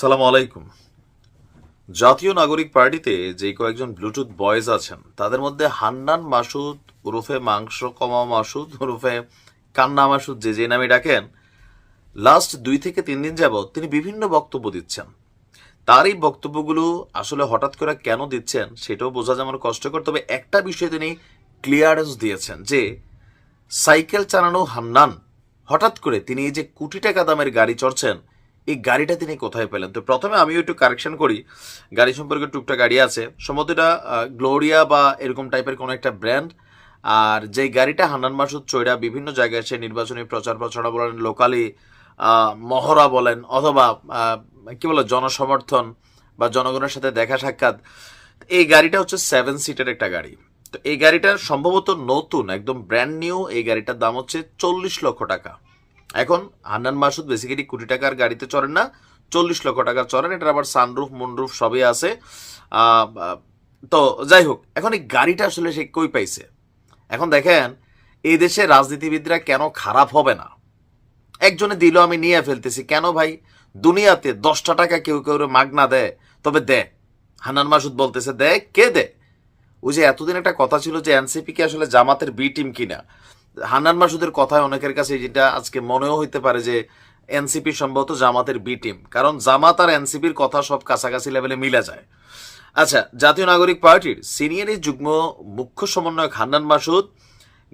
সালাম আলাইকুম। জাতীয় নাগরিক পার্টিতে যে কয়েকজন ব্লুটুথ বয়েজ আছেন, তাদের মধ্যে হান্নান মাসুদ ওরফে মাংস কমা মাসুদ, ওরফে কান্না মাসুদ যে যে নামে ডাকেন লাস্ট দুই থেকে তিন দিন যাবৎ তিনি বিভিন্ন বক্তব্য দিচ্ছেন। তার এই বক্তব্যগুলো আসলে হঠাৎ করে কেন দিচ্ছেন, সেটাও বোঝা যেমন কষ্টকর। তবে একটা বিষয়ে তিনি ক্লিয়ারেন্স দিয়েছেন যে, সাইকেল চালানো হান্নান, হঠাৎ করে তিনি এই যে কোটি টাকা দামের গাড়ি চড়ছেন এই গাড়িটা তিনি কোথায় পেলেন? তো প্রথমে আমি একটু কারেকশন করি। গাড়ি সম্পর্কে টুকটা গাড়ি আছে। সম্ভবত এটা গ্লোরিয়া বা এরকম টাইপের কোনো একটা ব্র্যান্ড আর যে গাড়িটা হান্নান মাসুদ চৈরা বিভিন্ন জায়গায় সে নির্বাচনী প্রচার প্রচারণা বলেন লোকালি মহড়া বলেন, অথবা কি বলে, জনসমর্থন বা জনগণের সাথে দেখা সাক্ষাৎ, এই গাড়িটা হচ্ছে সেভেন সিটের একটা গাড়ি। তো এই গাড়িটা সম্ভবত নতুন, একদম ব্র্যান্ড নিউ এই গাড়িটার দাম হচ্ছে চল্লিশ লক্ষ টাকা। এখন হান্নান মাসুদ বেসিক্যালি কোটি টাকার গাড়িতে চড়েন না, চল্লিশ লক্ষ টাকা চড়েন, এটার আবার সানরুফ মুনরুফ সবই আছে। তো যাই হোক, এখন এই গাড়িটা আসলে সে কই পাইছে? এখন দেখেন, এই দেশে রাজনীতিবিদরা কেন খারাপ হবে না? একজনে দিল, আমি নিয়ে ফেলতেছি। কেন ভাই? দুনিয়াতে দশটা টাকা কেউ কেউ মাগনা দেয়। তবে দে। হান্নান মাসুদ বলতেছে, দে, কে দে? ওই যে এতদিন একটা কথা ছিল যে এনসিপি কি আসলে জামাতের বি টিম কিনা? হান্নান মাসুদের কথায় অনেকের কাছে যেটা আজকে মনেও হইতে পারে যে এনসিপি সম্ভবত জামাতের বি টিম। কারণ জামাত আর এনসিপির কথা সব কাছাকাছি লেভেলে মিলা যায়। আচ্ছা জাতীয় নাগরিক পার্টির সিনিয়র যুগ্ম মুখ্য সমন্বয়ক হান্নান মাসুদ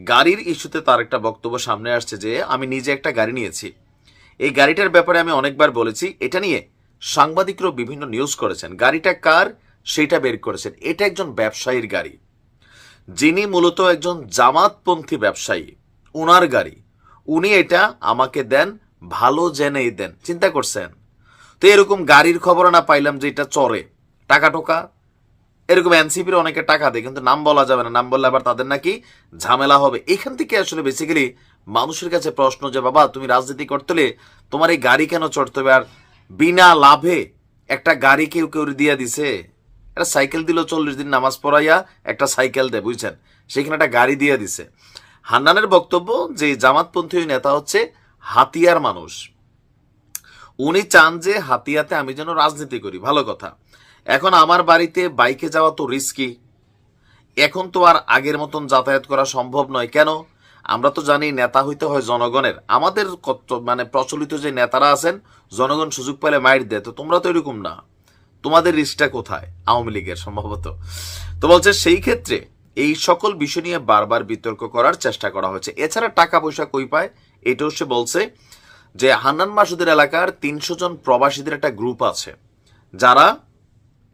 গাড়ির ইস্যুতে তার একটা বক্তব্য সামনে আসছে যে, আমি নিজে একটা গাড়ি নিয়েছি। এই গাড়িটার ব্যাপারে আমি অনেকবার বলেছি। এটা নিয়ে সাংবাদিকরাও বিভিন্ন নিউজ করেছেন। গাড়িটা কার? সেটা বের করেছেন। এটা একজন ব্যবসায়ীর গাড়ি। যিনি মূলত একজন জামাতপন্থী ব্যবসায়ী, উনার গাড়ি। উনি এটা আমাকে দেন, ভালো জেনেই দেন। চিন্তা করছেন? তো এরকম গাড়ির খবর না পাইলাম যে এটা চড়ে টাকা টোকা। এরকম এনসিপির অনেকে টাকা দেয়, কিন্তু নাম বলা যাবে না। নাম বললে আবার তাদের নাকি ঝামেলা হবে। এখান থেকে আসলে বেসিক্যালি মানুষের কাছে প্রশ্ন যে, বাবা, তুমি রাজনীতি করতে হলে তোমার এই গাড়ি কেন চড়তে হবে? আর বিনা লাভে একটা গাড়ি কেউ কেউ দিয়ে দিছে। একটা সাইকেল দিল চল্লিশ দিন নামাজ পড়াইয়া একটা সাইকেল দেয় বুঝছেন? সেখানে একটা গাড়ি দিয়ে দিছে। হান্নানের বক্তব্য যে জামাতপন্থী নেতা হচ্ছে হাতিয়ার মানুষ। উনি চান যে হাতিয়াতে আমি যেন রাজনীতি করি, ভালো কথা। এখন আমার বাড়িতে বাইকে যাওয়া তো রিস্কি এখন তো আর আগের মতন যাতায়াত করা সম্ভব নয়। কেন? আমরা তো জানি নেতা হইতে হয় জনগণের। আমাদের মানে প্রচলিত যে নেতারা আছেন, জনগণ সুযোগ পেলে মাইর দেয়। তো তোমরা তো এরকম না। তোমাদের রিস্কটা কোথায়? আওয়ামী লীগের সম্ভবত। তো বলছে, সেই ক্ষেত্রে এই সকল বিষয় নিয়ে বারবার বিতর্ক করার চেষ্টা করা হয়েছে এছাড়া টাকা পয়সা কই পায়? এটাও সে বলছে যে, হান্নান মাসুদের এলাকার তিনশো জন প্রবাসীদের একটা গ্রুপ আছে, যারা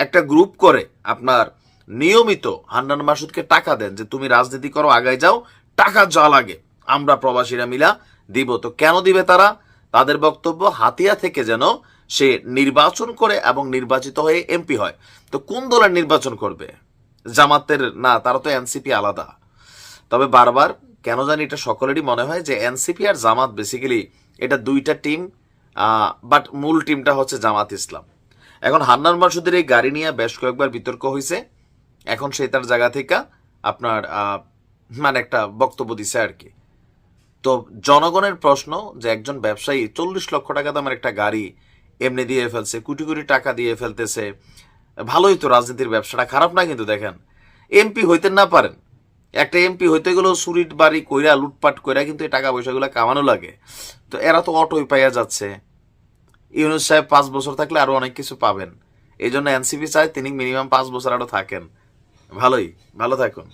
একটা গ্রুপ করে আপনার নিয়মিত হান্নান মাসুদকে টাকা দেন যে, তুমি রাজনীতি করো, আগায় যাও, টাকা যা লাগে, আমরা প্রবাসীরা মিলা দিব। তো কেন দিবে তারা? তাদের বক্তব্য হাতিয়া থেকে যেন সে নির্বাচন করে এবং নির্বাচিত হয়ে এমপি হয়। তো কোন দলের নির্বাচন করবে? জামাতের? না, তারা তো এনসিপি আলাদা। তবে বারবার কেন জানি এটা সকলেরই মনে হয় যে এনসিপি আর জামাত বেসিক্যালি এটা দুইটা টিম বাট মূল টিমটা হচ্ছে জামাত ইসলাম। এখন হান্নান মাসুদের এই গাড়ি নিয়ে বেশ কয়েকবার বিতর্ক হয়েছে এখন সে তার জায়গা থেকে আপনার মানে একটা বক্তব্য দিছে আর কি। তো জনগণের প্রশ্ন যে একজন ব্যবসায়ী চল্লিশ লক্ষ টাকা দামের একটা গাড়ি এমনি দিয়ে ফেলছে, কোটি কোটি টাকা দিয়ে ফেলতেছে। ভালোই তো রাজনীতির ব্যবসাটা, খারাপ না কিন্তু দেখেন। এমপি হইতে না পারেন। একটা এমপি হইতে গেলেও সুরিট বাড়ি কইরা, লুটপাট কইরা কিন্তু এই টাকা পয়সাগুলো কামানো লাগে। তো এরা তো অটোই পাইয়া যাচ্ছে। ইউনুস সাহেব পাঁচ বছর থাকলে আরও অনেক কিছু পাবেন। এই জন্য এনসিপি চায় তিনি মিনিমাম পাঁচ বছর আরও থাকেন। ভালোই, ভালো থাকুন।